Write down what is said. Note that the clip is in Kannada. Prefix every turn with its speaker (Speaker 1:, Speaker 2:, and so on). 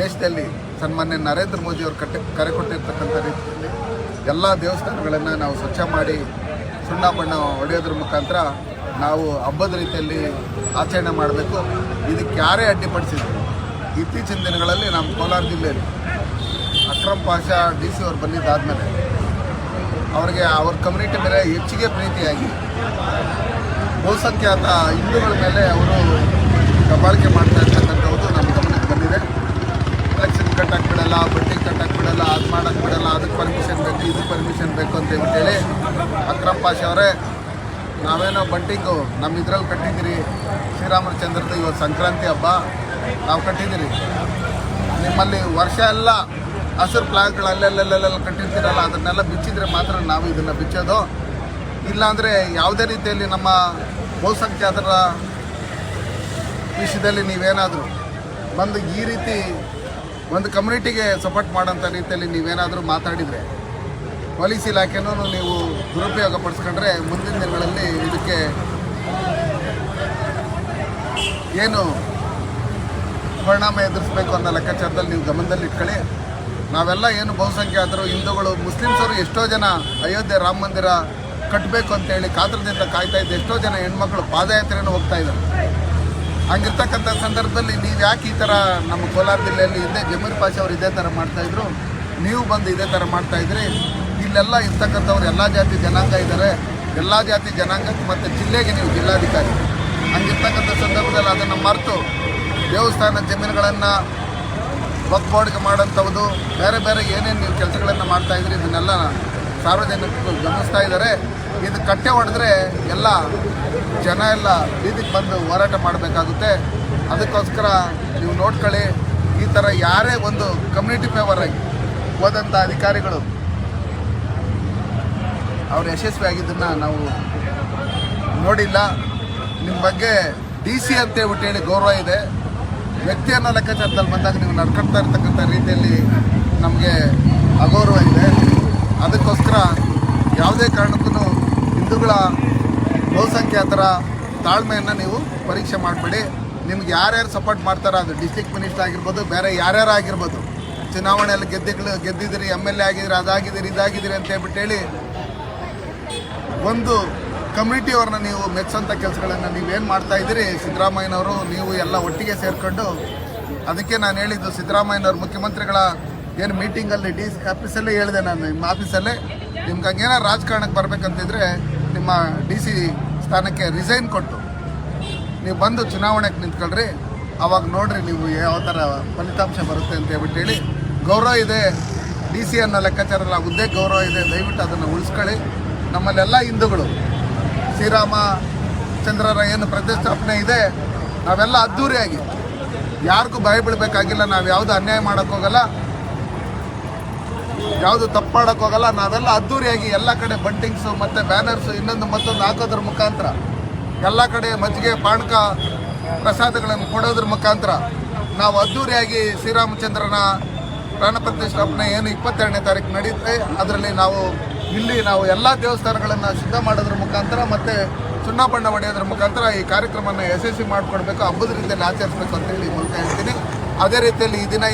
Speaker 1: ದೇಶದಲ್ಲಿ ಸನ್ಮಾನ್ಯ ನರೇಂದ್ರ ಮೋದಿ ಅವರು ಕಟ್ಟ ಕರೆ ಕೊಟ್ಟಿರ್ತಕ್ಕಂಥ ರೀತಿಯಲ್ಲಿ ಎಲ್ಲ ದೇವಸ್ಥಾನಗಳನ್ನು ನಾವು ಸ್ವಚ್ಛ ಮಾಡಿ ಸುಣ್ಣ ಬಣ್ಣ ಹೊಡೆಯೋದ್ರ ಮುಖಾಂತರ ನಾವು ಹಬ್ಬದ ರೀತಿಯಲ್ಲಿ ಆಚರಣೆ ಮಾಡಬೇಕು. ಇದಕ್ಕೆ ಯಾರೇ ಅಡ್ಡಿಪಡಿಸಿದ್ರು ಇತ್ತೀಚಿನ ದಿನಗಳಲ್ಲಿ ನಮ್ಮ ಕೋಲಾರ ಜಿಲ್ಲೆಯಲ್ಲಿ ಅಕ್ರಮ್ ಪಾಷಾ ಡಿ ಸಿ ಅವ್ರು ಬಂದಿದ್ದಾದಮೇಲೆ ಅವರಿಗೆ ಅವ್ರ ಕಮ್ಯುನಿಟಿ ಮೇಲೆ ಹೆಚ್ಚಿಗೆ ಪ್ರೀತಿಯಾಗಿ ಬಹುಸಂಖ್ಯಾತ ಹಿಂದೂಗಳ ಮೇಲೆ ಅವರು ದಬ್ಬಾಳಿಕೆ ಮಾಡ್ತಾ ಬೇಕು ಅಂತ ಹೇಳ್ಬಿಟ್ಟೇಳಿ ಅಕ್ರಮ್ ಪಾಷ ಅವರೇ, ನಾವೇನೋ ಬಂಟಿಂಗು ನಮ್ಮ ಇದ್ರಲ್ಲಿ ಕಟ್ಟಿದ್ದೀರಿ. ಶ್ರೀರಾಮಚಂದ್ರದ್ದು ಇವತ್ತು ಸಂಕ್ರಾಂತಿ ಹಬ್ಬ. ನಾವು ಕಟ್ಟಿದ್ದೀರಿ. ನಿಮ್ಮಲ್ಲಿ ವರ್ಷ ಎಲ್ಲ ಹಸಿರು ಪ್ಲಾಗ್ಗಳು ಅಲ್ಲೆಲ್ಲೆಲ್ಲೆಲ್ಲ ಕಟ್ಟಿರ್ತೀರಲ್ಲ, ಅದನ್ನೆಲ್ಲ ಬಿಚ್ಚಿದ್ರೆ ಮಾತ್ರ ನಾವು ಇದನ್ನು ಬಿಚ್ಚೋದು. ಇಲ್ಲಾಂದರೆ ಯಾವುದೇ ರೀತಿಯಲ್ಲಿ ನಮ್ಮ ಬಹುಸಂಖ್ಯಾತರ ವಿಷಯದಲ್ಲಿ ನೀವೇನಾದರೂ ಬಂದು ಈ ರೀತಿ ಒಂದು ಕಮ್ಯುನಿಟಿಗೆ ಸಪೋರ್ಟ್ ಮಾಡೋಂಥ ರೀತಿಯಲ್ಲಿ ನೀವೇನಾದರೂ ಮಾತಾಡಿದರೆ ಪೊಲೀಸ್ ಇಲಾಖೆನೂ ನೀವು ದುರುಪಯೋಗ ಪಡಿಸ್ಕೊಂಡ್ರೆ ಮುಂದಿನ ದಿನಗಳಲ್ಲಿ ಇದಕ್ಕೆ ಏನು ಪರಿಣಾಮ ಎದುರಿಸಬೇಕು ಅನ್ನೋ ಲೆಕ್ಕಾಚಾರದಲ್ಲಿ ನೀವು ಗಮನದಲ್ಲಿ ಇಟ್ಕೊಳ್ಳಿ. ನಾವೆಲ್ಲ ಏನು ಬಹುಸಂಖ್ಯಾತರು ಹಿಂದೂಗಳು, ಮುಸ್ಲಿಮ್ಸರು ಎಷ್ಟೋ ಜನ ಅಯೋಧ್ಯೆ ರಾಮ ಮಂದಿರ ಕಟ್ಟಬೇಕು ಅಂತೇಳಿ ಕಾತರದಿಂದ ಕಾಯ್ತಾ ಇದ್ದ ಎಷ್ಟೋ ಜನ ಹೆಣ್ಮಕ್ಳು ಪಾದಯಾತ್ರೆಯನ್ನು ಹೋಗ್ತಾ ಇದ್ದಾರೆ. ಹಂಗಿರ್ತಕ್ಕಂಥ ಸಂದರ್ಭದಲ್ಲಿ ನೀವು ಯಾಕೆ ಈ ಥರ ನಮ್ಮ ಕೋಲಾರ ಜಿಲ್ಲೆಯಲ್ಲಿ ಇದೇ ಜಮೀರ್ ಪಾಷ ಅವರು ಇದೇ ಥರ ಮಾಡ್ತಾಯಿದ್ರು ನೀವು ಬಂದು ಇದೇ ಥರ ಮಾಡ್ತಾಯಿದ್ರಿ ಇಲ್ಲೆಲ್ಲ ಇರ್ತಕ್ಕಂಥವ್ರು ಎಲ್ಲ ಜಾತಿ ಜನಾಂಗ ಇದ್ದಾರೆ. ಎಲ್ಲ ಜಾತಿ ಜನಾಂಗಕ್ಕೆ ಮತ್ತು ಜಿಲ್ಲೆಗೆ ನೀವು ಜಿಲ್ಲಾಧಿಕಾರಿ. ಹಂಗಿರ್ತಕ್ಕಂಥ ಸಂದರ್ಭದಲ್ಲಿ ಅದನ್ನು ಮರೆತು ದೇವಸ್ಥಾನ ಜಮೀನುಗಳನ್ನು ಒಕ್ಬೋಡಿಗೆ ಮಾಡೋಂಥವ್ದು ಬೇರೆ ಬೇರೆ ಏನೇನು ನೀವು ಕೆಲಸಗಳನ್ನು ಮಾಡ್ತಾಯಿದ್ರಿ ಇದನ್ನೆಲ್ಲ ಸಾರ್ವಜನಿಕರು ಗಮನಿಸ್ತಾ ಇದ್ದಾರೆ. ಇದು ಕಟ್ಟೆ ಹೊಡೆದ್ರೆ ಎಲ್ಲ ಜನ ಎಲ್ಲ ಬೀದಿಗೆ ಬಂದು ಹೋರಾಟ ಮಾಡಬೇಕಾಗುತ್ತೆ. ಅದಕ್ಕೋಸ್ಕರ ನೀವು ನೋಡ್ಕೊಳ್ಳಿ, ಈ ಥರ ಯಾರೇ ಒಂದು ಕಮ್ಯುನಿಟಿ ಆಗಿ ಹೋದಂಥ ಅಧಿಕಾರಿಗಳು ಅವ್ರು ಯಶಸ್ವಿ ಆಗಿದ್ದನ್ನು ನಾವು ನೋಡಿಲ್ಲ. ನಿಮ್ಮ ಬಗ್ಗೆ ಡಿ ಸಿ ಅಂತ ಹೇಳ್ಬಿಟ್ಟು ಹೇಳಿ ಗೌರವ ಇದೆ. ವ್ಯಕ್ತಿ ಅನ್ನೋ ಲೆಕ್ಕಾಚಾರದಲ್ಲಿ ಬಂದಾಗ ನೀವು ನಡ್ಕೊಳ್ತಾ ಇರ್ತಕ್ಕಂಥ ರೀತಿಯಲ್ಲಿ ನಮಗೆ ಅಗೌರವ ಇದೆ. ಅದಕ್ಕೋಸ್ಕರ ಯಾವುದೇ ಕಾರಣಕ್ಕೂ ಹಿಂದೂಗಳ ಬಹುಸಂಖ್ಯಾತರ ತಾಳ್ಮೆಯನ್ನು ನೀವು ಪರೀಕ್ಷೆ ಮಾಡಬೇಡಿ. ನಿಮ್ಗೆ ಯಾರ್ಯಾರು ಸಪೋರ್ಟ್ ಮಾಡ್ತಾರೋ ಅದು ಡಿಸ್ಟ್ರಿಕ್ಟ್ ಮಿನಿಸ್ಟರ್ ಆಗಿರ್ಬೋದು, ಬೇರೆ ಯಾರ್ಯಾರು ಆಗಿರ್ಬೋದು, ಚುನಾವಣೆಯಲ್ಲಿ ಗೆದ್ದಿಗಳು ಗೆದ್ದಿದ್ದೀರಿ ಎಂ ಎಲ್ ಎ ಆಗಿದ್ದೀರಿ, ಅದಾಗಿದ್ದೀರಿ, ಇದಾಗಿದ್ದೀರಿ ಅಂತ ಹೇಳ್ಬಿಟ್ಟು ಹೇಳಿ ಒಂದು ಕಮ್ಯುನಿಟಿಯವ್ರನ್ನ ನೀವು ಮೆಚ್ಚೋಂಥ ಕೆಲಸಗಳನ್ನು ನೀವೇನು ಮಾಡ್ತಾ ಇದ್ದೀರಿ? ಸಿದ್ದರಾಮಯ್ಯನವರು ನೀವು ಎಲ್ಲ ಒಟ್ಟಿಗೆ ಸೇರಿಕೊಂಡು ಅದಕ್ಕೆ ನಾನು ಹೇಳಿದ್ದು ಸಿದ್ದರಾಮಯ್ಯನವ್ರ ಮುಖ್ಯಮಂತ್ರಿಗಳ ಏನು ಮೀಟಿಂಗಲ್ಲಿ ಡಿ ಆಫೀಸಲ್ಲೇ ಹೇಳಿದೆ ನಾನು, ನಿಮ್ಮ ಆಫೀಸಲ್ಲೇ ನಿಮ್ಗೆ ಹಂಗೇನೋ ರಾಜಕಾರಣಕ್ಕೆ ಬರಬೇಕಂತಿದ್ರೆ ನಿಮ್ಮ ಡಿ ಸಿ ಸ್ಥಾನಕ್ಕೆ ರಿಸೈನ್ ಕೊಟ್ಟು ನೀವು ಬಂದು ಚುನಾವಣೆಗೆ ನಿಂತ್ಕೊಳ್ರಿ. ಅವಾಗ ನೋಡ್ರಿ ನೀವು ಯಾವ ಥರ ಫಲಿತಾಂಶ ಬರುತ್ತೆ ಅಂತ ಹೇಳ್ಬಿಟ್ಟು ಹೇಳಿ. ಗೌರವ ಇದೆ ಡಿ ಸಿ ಅನ್ನೋ ಲೆಕ್ಕಾಚಾರದಲ್ಲಿ ಆ ಗೌರವ ಇದೆ. ದಯವಿಟ್ಟು ಅದನ್ನು ಉಳಿಸ್ಕೊಳ್ಳಿ. ನಮ್ಮಲ್ಲೆಲ್ಲ ಹಿಂದೂಗಳು. ಶ್ರೀರಾಮ ಚಂದ್ರರ ಏನು ಪ್ರತಿಷ್ಠಾಪನೆ ಇದೆ, ನಾವೆಲ್ಲ ಅದ್ಧೂರಿಯಾಗಿ ಯಾರಿಗೂ ಭಯ ಬೀಳಬೇಕಾಗಿಲ್ಲ ನಾವು ಯಾವುದು ಅನ್ಯಾಯ ಮಾಡೋಕ್ಕೋಗಲ್ಲ, ಯಾವುದು ತಪ್ಪು ಮಾಡೋಕ್ಕೆ ಹೋಗಲ್ಲ ನಾವೆಲ್ಲ ಅದ್ಧೂರಿಯಾಗಿ ಎಲ್ಲ ಕಡೆ ಬಂಟಿಂಗ್ಸು ಮತ್ತು ಬ್ಯಾನರ್ಸು ಇನ್ನೊಂದು ಮತ್ತೊಂದು ಹಾಕೋದ್ರ ಮುಖಾಂತರ, ಎಲ್ಲ ಕಡೆ ಮಜ್ಜಿಗೆ ಪಾಣಕ ಪ್ರಸಾದಗಳನ್ನು ಕೊಡೋದ್ರ ಮುಖಾಂತರ ನಾವು ಅದ್ಧೂರಿಯಾಗಿ ಶ್ರೀರಾಮಚಂದ್ರನ ಪ್ರಾಣ ಪ್ರತಿಷ್ಠಾಪನೆ ಏನು ಇಪ್ಪತ್ತೆರಡನೇ ತಾರೀಕು ನಡೆಯುತ್ತೆ ಅದರಲ್ಲಿ ನಾವು ಇಲ್ಲಿ ನಾವು ಎಲ್ಲ ದೇವಸ್ಥಾನಗಳನ್ನು ಸಿದ್ಧ ಮಾಡೋದ್ರ ಮುಖಾಂತರ ಮತ್ತು ಸುಣ್ಣ ಬಣ್ಣ ಹೊಡೆಯೋದ್ರ ಮುಖಾಂತರ ಈ ಕಾರ್ಯಕ್ರಮನ ಯಶಸ್ವಿ ಮಾಡಿಕೊಡ್ಬೇಕು, ಹಬ್ಬದ ರೀತಿಯಲ್ಲಿ ಆಚರಿಸ್ಬೇಕು ಅಂತ ಹೇಳಿ ಮೂಲಕ ಹೇಳ್ತೀನಿ. ಅದೇ ರೀತಿಯಲ್ಲಿ ಈ ದಿನ